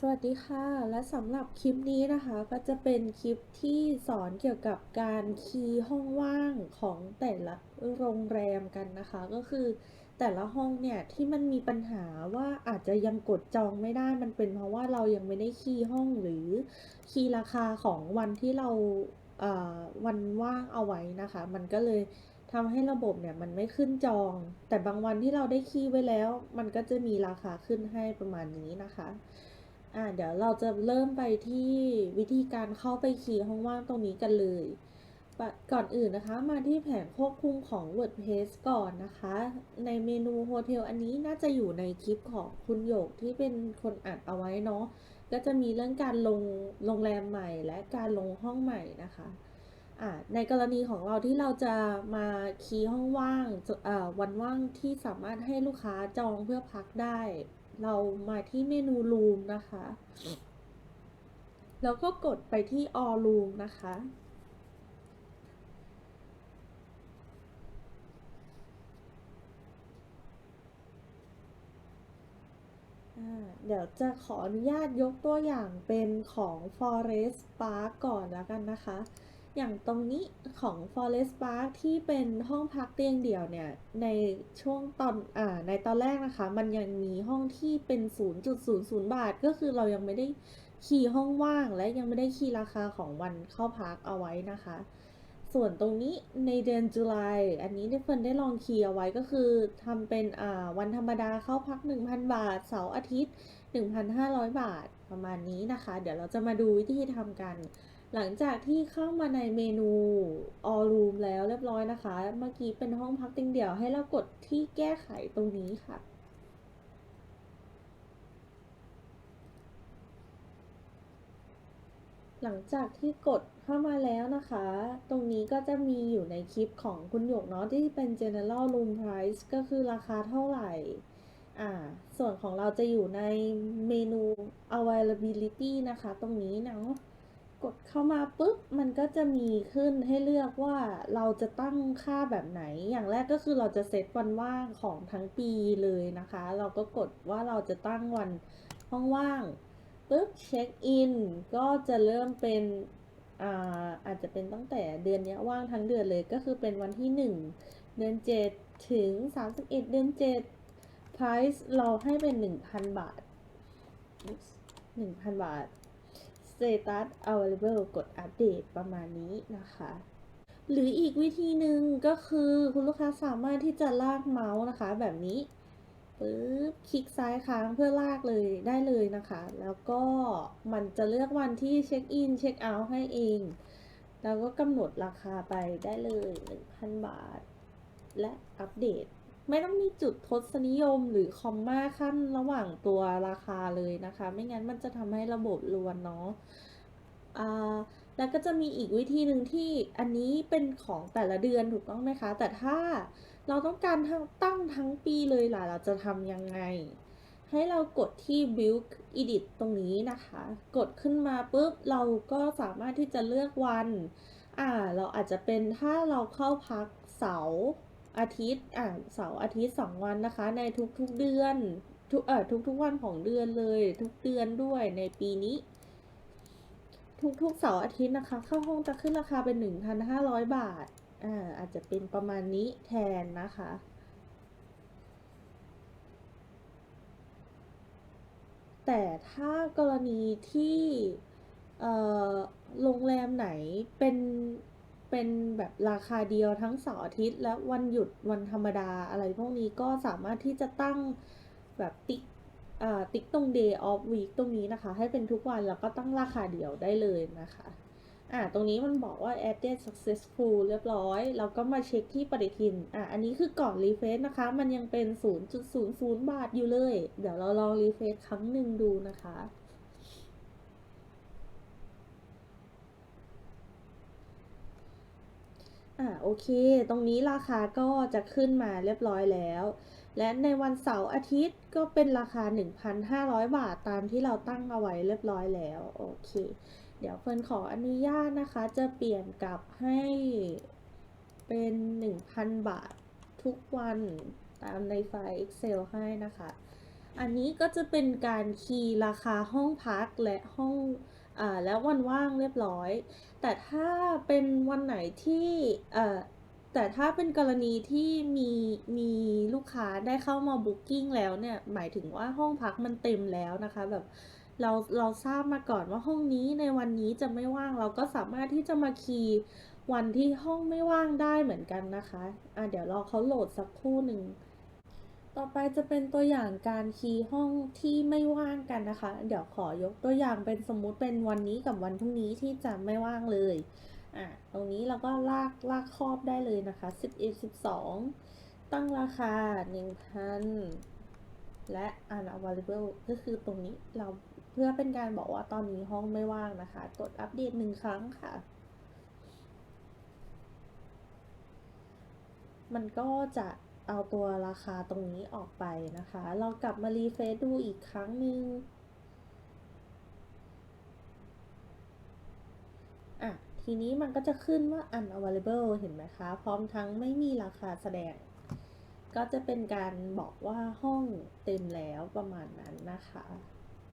สวัสดีค่ะ และสำหรับคลิปนี้นะคะก็จะเป็นคลิปที่สอนเกี่ยวกับการคีย์ห้องว่างของแต่ละโรงแรมกันนะคะ ก็คือแต่ละห้องเนี่ยที่มันมีปัญหาว่าอาจจะยังกดจองไม่ได้มันเป็นเพราะว่าเรายังไม่ได้คีย์ห้องหรือคีย์ราคาของวันที่เราวันว่างเอาไว้นะคะ มันก็เลยทำให้ระบบเนี่ยมันไม่ขึ้นจอง แต่บางวันที่เราได้คีย์ไว้แล้ว มันก็จะมีราคาขึ้นให้ประมาณนี้นะคะ อ่าเดี๋ยวเราจะเริ่มไปที่วิธีการเข้าไปคีย์ห้องว่างตรงนี้กันเลย ก่อนอื่นนะคะมาที่แผนควบคุมของ WordPress ก่อนนะคะ ในเมนูโฮเทลอันนี้น่าจะอยู่ในคลิปของคุณโยกที่เป็นคนอัดเอาไว้เนาะก็จะมีเรื่องการลงโรงแรมใหม่และการลงห้องใหม่นะคะอ่าในกรณีของเราที่เราจะมาคีย์ห้องว่างวันว่างที่สามารถให้ลูกค้าจองเพื่อพักได้ เรามาที่เมนู Room นะคะ แล้วก็กดไปที่ All Room นะคะ เดี๋ยวจะขออนุญาตยกตัวอย่างเป็นของ Forest Park ก่อนแล้วกันนะคะ อย่างตรงนี้ของ Forest Park ที่เป็นห้องพักเตียงเดี่ยวเนี่ย ในช่วงตอนอ่าในตอนแรกนะคะ มันยังมีห้องที่เป็น 0.00 บาท ก็คือเรายังไม่ได้คีย์ห้องว่างและยังไม่ได้คีย์ราคาของวันเข้าพักเอาไว้นะคะ ส่วนตรงนี้ในเดือนจุลายอันนี้ที่เฟิร์นได้ลองคีย์เอาไว้ก็คือทำเป็นอ่าวันธรรมดาเข้าพัก 1,000 บาท เสาร์อาทิตย์ 1,500 บาทประมาณนี้นะคะ เดี๋ยวเราจะมาดูวิธีทำกัน หลังจากที่เข้ามาในเมนู all room แล้วเรียบร้อยนะคะ เมื่อกี้เป็นห้องพักตียงเดี่ยวให้เรากดที่แก้ไขตรงนี้ค่ะ หลังจากที่กดเข้ามาแล้วนะคะ ตรงนี้ก็จะมีอยู่ในคลิปของคุณหยกเนาะที่เป็น general room price ก็คือราคาเท่าไหร่อ่า ส่วนของเราจะอยู่ในเมนู availability นะคะ ตรงนี้เนาะ กดเข้ามาปุ๊บมันก็จะมีขึ้นให้เลือกว่าเราจะตั้งค่าแบบไหน อย่างแรกก็คือเราจะเซตวันว่างของทั้งปีเลยนะคะ เราก็กดว่าเราจะตั้งวันห้องว่างปุ๊บเช็คอินก็จะเริ่มเป็นอาอาจจะเป็นตั้งแต่เดือนนี้ว่างทั้งเดือนเลยก็คือเป็นวันที่ 1 เดือน 7 ถึง 31 เดือน 7 price เราให้เป็น 1,000 บาท 1,000 บาท status available กดอัปเดตประมาณนี้นะคะ หรืออีกวิธีหนึ่งก็คือคุณลูกค้าสามารถที่จะลากเมาส์นะคะ แบบนี้ปึ๊บคลิกซ้ายค้างเพื่อลากเลยได้เลยนะคะ แล้วก็มันจะเลือกวันที่เช็คอินเช็คเอาท์ให้เอง แล้วก็กำหนดราคาไปได้เลย 1,000 บาท และอัปเดต ไม่ต้องมีจุดทศนิยมหรือคอมมาขั้นระหว่างตัวราคาเลยนะคะ ไม่งั้นมันจะทำให้ระบบรวนเนาะอ่าแล้วก็จะมีอีกวิธีหนึ่งที่อันนี้เป็นของแต่ละเดือนถูกต้องไหมคะ แต่ถ้าเราต้องการทั้งตั้งทั้งปีเลยล่ะ เราจะทำยังไง ให้เรากดที่ build edit ตรงนี้นะคะ กดขึ้นมาปุ๊บ เราก็สามารถที่จะเลือกวัน อ่า เราอาจจะเป็นถ้าเราเข้าพักเสาร์ อาทิตย์อ่าเสาร์อาทิตย์สองวันนะคะ ในทุกๆเดือนทุกเอ่อทุกๆวันของเดือนเลย ทุกเดือนด้วยในปีนี้ ทุกๆเสาร์อาทิตย์นะคะ เข้าห้องจะขึ้นราคาเป็น 1,500 บาทอ่าอาจจะเป็นประมาณนี้แทนนะคะแต่ถ้ากรณีที่โรงแรมไหนเป็น เป็นแบบราคาเดียวทั้งเสาร์อาทิตย์ และวันหยุดวันธรรมดาอะไรพวกนี้ก็สามารถที่จะตั้งแบบติ๊กติ๊กตรง day of week ตรงนี้นะคะ ให้เป็นทุกวันแล้วก็ตั้งราคาเดียวได้เลยนะคะอ่าตรงนี้มันบอกว่า added successful เรียบร้อยเราก็มาเช็คที่ปฏิทินอ่าอันนี้คือก่อนรีเฟซนะคะ มันยังเป็น 0.00 บาทอยู่เลย เดี๋ยวเราลองรีเฟซครั้งหนึ่งดูนะคะ อ่าโอเค ตรงนี้ราคาก็จะขึ้นมาเรียบร้อยแล้ว และในวันเสาร์อาทิตย์ก็เป็นราคา 1,500 บาทตามที่เราตั้งเอาไว้เรียบร้อยแล้ว โอเค เดี๋ยวเฟิร์นขออนุญาตนะคะ จะเปลี่ยนกลับให้เป็น 1,000 บาททุกวันตามในไฟล์ Excel ให้นะคะ อันนี้ก็จะเป็นการคีย์ราคาห้องพักและห้อง และวันว่างเรียบร้อย แต่ถ้าเป็นวันไหนที่เอ่อแต่ถ้าเป็นกรณีที่มีมีลูกค้าได้เข้ามาบุ๊กิ้งแล้วเนี่ยหมายถึงว่าห้องพักมันเต็มแล้วนะคะแบบเราเราทราบมาก่อนว่าห้องนี้ในวันนี้จะไม่ว่างเราก็สามารถที่จะมาคีย์วันที่ห้องไม่ว่างได้เหมือนกันนะคะอะเดี๋ยวรอเขาโหลดสักครู่หนึ่ง ต่อไปจะเป็นตัวอย่างการคีย์ห้องที่ไม่ว่างกันนะคะ เดี๋ยวขอยกตัวอย่างเป็นสมมุติเป็นวันนี้กับวันพรุ่งนี้ที่จะไม่ว่างเลย อะ ตรงนี้เราก็ลากลากครอบได้เลยนะคะ 11 12 ตั้งราคา 1,000 และ unavailable ก็คือตรงนี้เราเพื่อเป็นการบอกว่าตอนนี้ห้องไม่ว่างนะคะ กดอัปเดตหนึ่งครั้งค่ะมันก็จะ เอาตัวราคาตรงนี้ออกไปนะคะ เรากลับมารีเฟซดูอีกครั้งหนึ่งอะ ทีนี้มันก็จะขึ้นว่า unavailable เห็นไหมคะ พร้อมทั้งไม่มีราคาแสดง ก็จะเป็นการบอกว่าห้องเต็มแล้วประมาณนั้นนะคะ